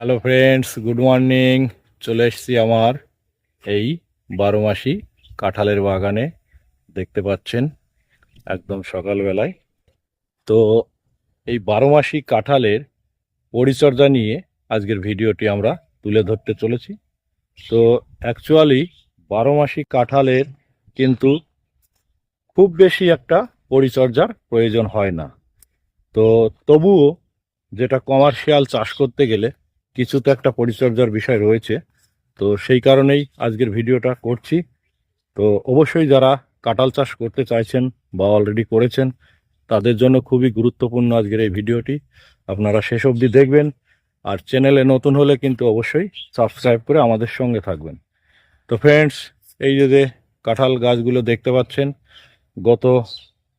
Hello friends good morning চলে এসেছি আমার এই বারো মাসি কাঁঠালের বাগানে। দেখতে পাচ্ছেন, একদম সকালবেলায়। তো এই বারো মাসি কাঁঠালের পরিচর্যা নিয়ে আজকের ভিডিওটি আমরা তুলে ধরতে চলেছি। তো অ্যাকচুয়ালি বারো মাসি কাঁঠালের কিন্তু খুব বেশি একটা পরিচর্যার প্রয়োজন হয় না। তো তবুও যেটা কমার্শিয়াল চাষ করতে গেলে কিছু তো একটা পরিচর্যার বিষয় রয়েছে। তো সেই কারণেই আজকের ভিডিওটা করছি। তো অবশ্যই যারা কাঁঠাল চাষ করতে চাইছেন বা অলরেডি করেছেন, তাদের জন্য খুবই গুরুত্বপূর্ণ আজকের এই ভিডিওটি। আপনারা শেষ অবধি দেখবেন আর চ্যানেলে নতুন হলে কিন্তু অবশ্যই সাবস্ক্রাইব করে আমাদের সঙ্গে থাকবেন। তো ফ্রেন্ডস এই যে কাঁঠাল গাছগুলো দেখতে পাচ্ছেন, গত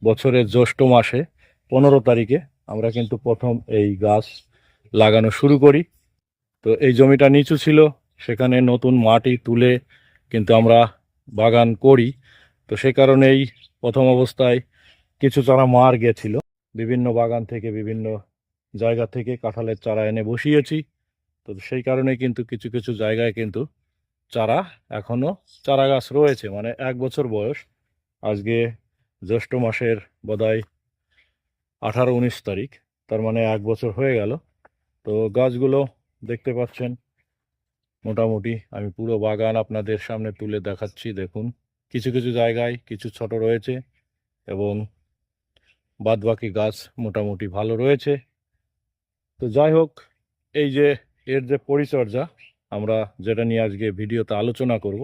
বছরের জ্যৈষ্ঠ মাসে পনেরো তারিখে আমরা কিন্তু প্রথম এই গাছ লাগানো শুরু করি। তো এই জমিটা নিচু ছিল, সেখানে নতুন মাটি তুলে কিন্তু আমরা বাগান করি। তো সে কারণেই প্রথম অবস্থায় কিছু চারা মার গেছিল। বিভিন্ন বাগান থেকে, বিভিন্ন জায়গা থেকে কাঁঠালের চারা এনে বসিয়েছি। তো সেই কারণে কিন্তু কিছু কিছু জায়গায় কিন্তু চারা এখনও চারা গাছ রয়েছে। মানে এক বছর বয়স। আজকে জ্যৈষ্ঠ মাসের বোধহয় আঠারো, উনিশ তারিখ। তার মানে এক বছর হয়ে গেল। তো গাছগুলো দেখতে পাচ্ছেন? মোটামুটি আমি পুরো বাগান আপনাদের সামনে তুলে দেখাচ্ছি, দেখুন। কিছু কিছু জায়গায় কিছু ছোট রয়েছে এবং বাদবাকি গাছ মোটামুটি ভালো রয়েছে। তো যাই হোক, এই যে এর যে পরিচর্যা, আমরা যেটা নিয়ে আজকে ভিডিওতে আলোচনা করব,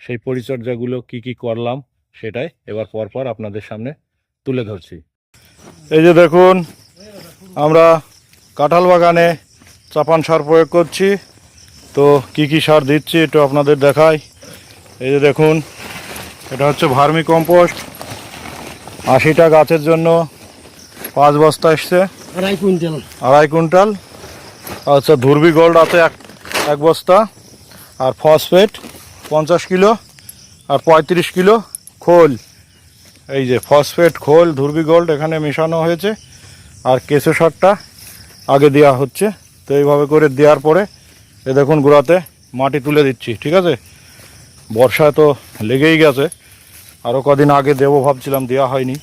সেই পরিচর্যাগুলো কি কি করলাম সেটাই এবার পরপর আপনাদের সামনে তুলে ধরছি। এই যে দেখুন, আমরা কাঁঠাল বাগানে চাপান সার প্রয়োগ করছি। তো কি কি সার দিচ্ছি একটু আপনাদের দেখাই। এই যে দেখুন এটা হচ্ছে ভার্মি কম্পোস্ট। আশিটা গাছের জন্য পাঁচ বস্তা এসছে। আড়াই কুইন্টাল। আড়াই কুইন্টাল। আচ্ছা ধুরবি গোল্ড আছে এক এক বস্তা। আর ফসফেট পঞ্চাশ কিলো আর পঁয়ত্রিশ কিলো খোল। এই যে ফসফেট খোল ধুরবি গোল্ড এখানে মেশানো হয়েছে। আর কেঁচো সারটা আগে দেওয়া হচ্ছে। তো এইভাবে করে দেওয়ার পরে এ দেখুন গোড়াতে মাটি তুলে দিচ্ছি, ঠিক আছে? বর্ষায় তো লেগেই গেছে। আরও কদিন আগে দেবো ভাবছিলাম, দেওয়া হয়নি।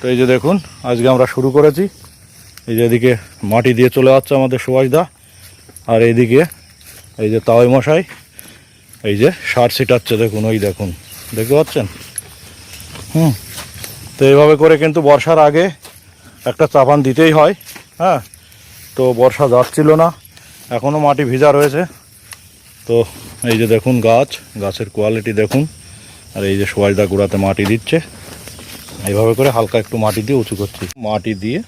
তো এই যে দেখুন, আজকে আমরা শুরু করেছি। এই যে এদিকে মাটি দিয়ে চলে যাচ্ছে আমাদের সুভাষদা। আর এইদিকে এই যে তাওয়াই মশাই, এই যে সার ছিটাচ্ছে দেখুন, ওই দেখুন। দেখতে পাচ্ছেন? হুম। তো এইভাবে করে কিন্তু বর্ষার আগে একটা চাপান দিতেই হয় হ্যাঁ? তো বর্ষা যাচ্ছিল না এখনও মাটি ভিজা রয়েছে। তো এই যে দেখুন গাছ, গাছের কোয়ালিটি দেখুন, আর এই যে সুভাষদা গোড়াতে মাটি দিচ্ছে। এইভাবে করে হালকা একটু মাটি দিয়ে উঁচু করছি। মাটি দিয়ে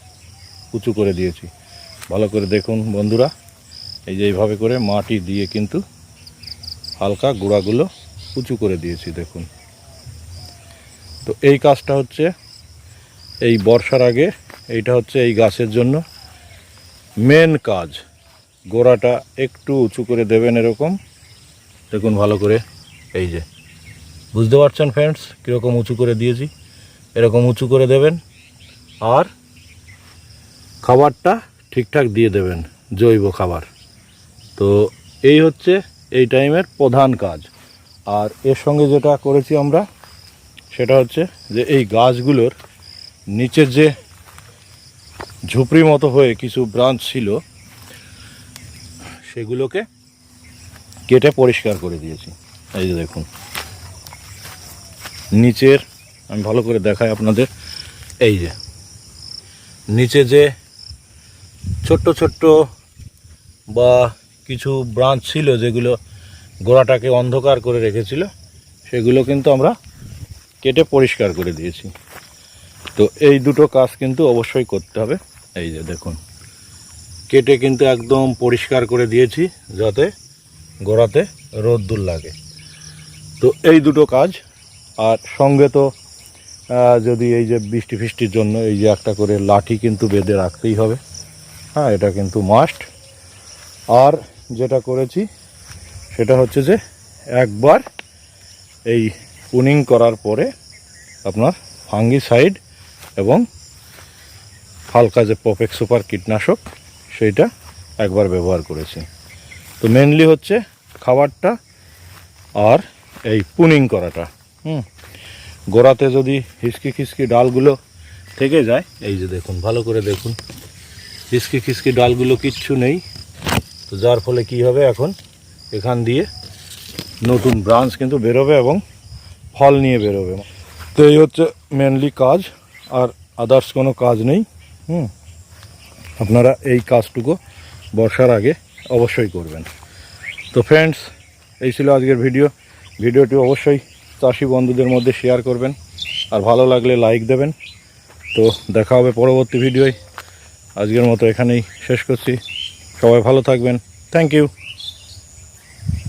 উঁচু করে দিয়েছি। ভালো করে দেখুন বন্ধুরা, এই যে এইভাবে করে মাটি দিয়ে কিন্তু হালকা গোড়াগুলো উঁচু করে দিয়েছি, দেখুন। তো এই কাজটা হচ্ছে, এই বর্ষার আগে, এইটা হচ্ছে এই গাছের জন্য। মেন কাজ, গোড়াটা একটু উঁচু করে দেবেন এরকম। দেখুন ভালো করে, এই যে। বুঝতে পারছেন ফ্রেন্ডস কীরকম উঁচু করে দিয়েছি? এরকম উঁচু করে দেবেন আর খাবারটা ঠিকঠাক দিয়ে দেবেন, জৈব খাবার। তো এই হচ্ছে এই টাইমের প্রধান কাজ। আর এর সঙ্গে যেটা করেছি আমরা, সেটা হচ্ছে যে এই গাছগুলোর নিচের যে ঝুপড়ি মতো হয়ে কিছু ব্রাঞ্চ ছিল, সেগুলোকে কেটে পরিষ্কার করে দিয়েছি। এই যে দেখুন। নিচের, আমি ভালো করে দেখাই আপনাদের। এই যে। নিচে যে ছোট্ট ছোট্ট বা কিছু ব্রাঞ্চ ছিল যেগুলো গোড়াটাকে অন্ধকার করে রেখেছিল, সেগুলো কিন্তু আমরা কেটে পরিষ্কার করে দিয়েছি। তো এই দুটো কাজ কিন্তু অবশ্যই করতে হবে। এই যে দেখুন, কেটে কিন্তু একদম পরিষ্কার করে দিয়েছি যাতে গোড়াতে রোদ্দুর লাগে। তো এই দুটো কাজ, আর সঙ্গে তো যদি এই যে বৃষ্টি ফিষ্টির জন্য এই যে একটা করে লাঠি কিন্তু বেঁধে রাখতেই হবে। হ্যাঁ এটা কিন্তু মাস্ট আর যেটা করেছি, সেটা হচ্ছে যে একবার এই পুনিং করার পরে আপনার ফাঙ্গিসাইড এবং হালকা যে পপেক সুপার কীটনাশক, সেইটা একবার ব্যবহার করেছি। তো মেনলি হচ্ছে খাবারটা আর এই পুনিং করাটা, হুম? গোড়াতে যদি হিসকি খিসকি ডালগুলো থেকে যায়, এই যে দেখুন, ভালো করে দেখুন, হিসকি খিসকি ডালগুলো কিচ্ছু নেই। তো যার ফলে কি হবে এখন? এখান দিয়ে নতুন ব্রাঞ্চ কিন্তু বেরোবে এবং ফল নিয়ে বেরোবে। তো এই হচ্ছে মেনলি কাজ। আর আদার্স কোনো কাজ নেই, হুম? আপনারা এই কাজটুকু বর্ষার আগে অবশ্যই করবেন। তো ফ্রেন্ডস এই ছিল আজকের ভিডিও ভিডিওটি অবশ্যই চাষি বন্ধুদের মধ্যে শেয়ার করবেন। আর ভালো লাগলে লাইক দেবেন। তো দেখা হবে পরবর্তী ভিডিওয় আজকের মতো এখানেই শেষ করছি। সবাই ভালো থাকবেন। Thank you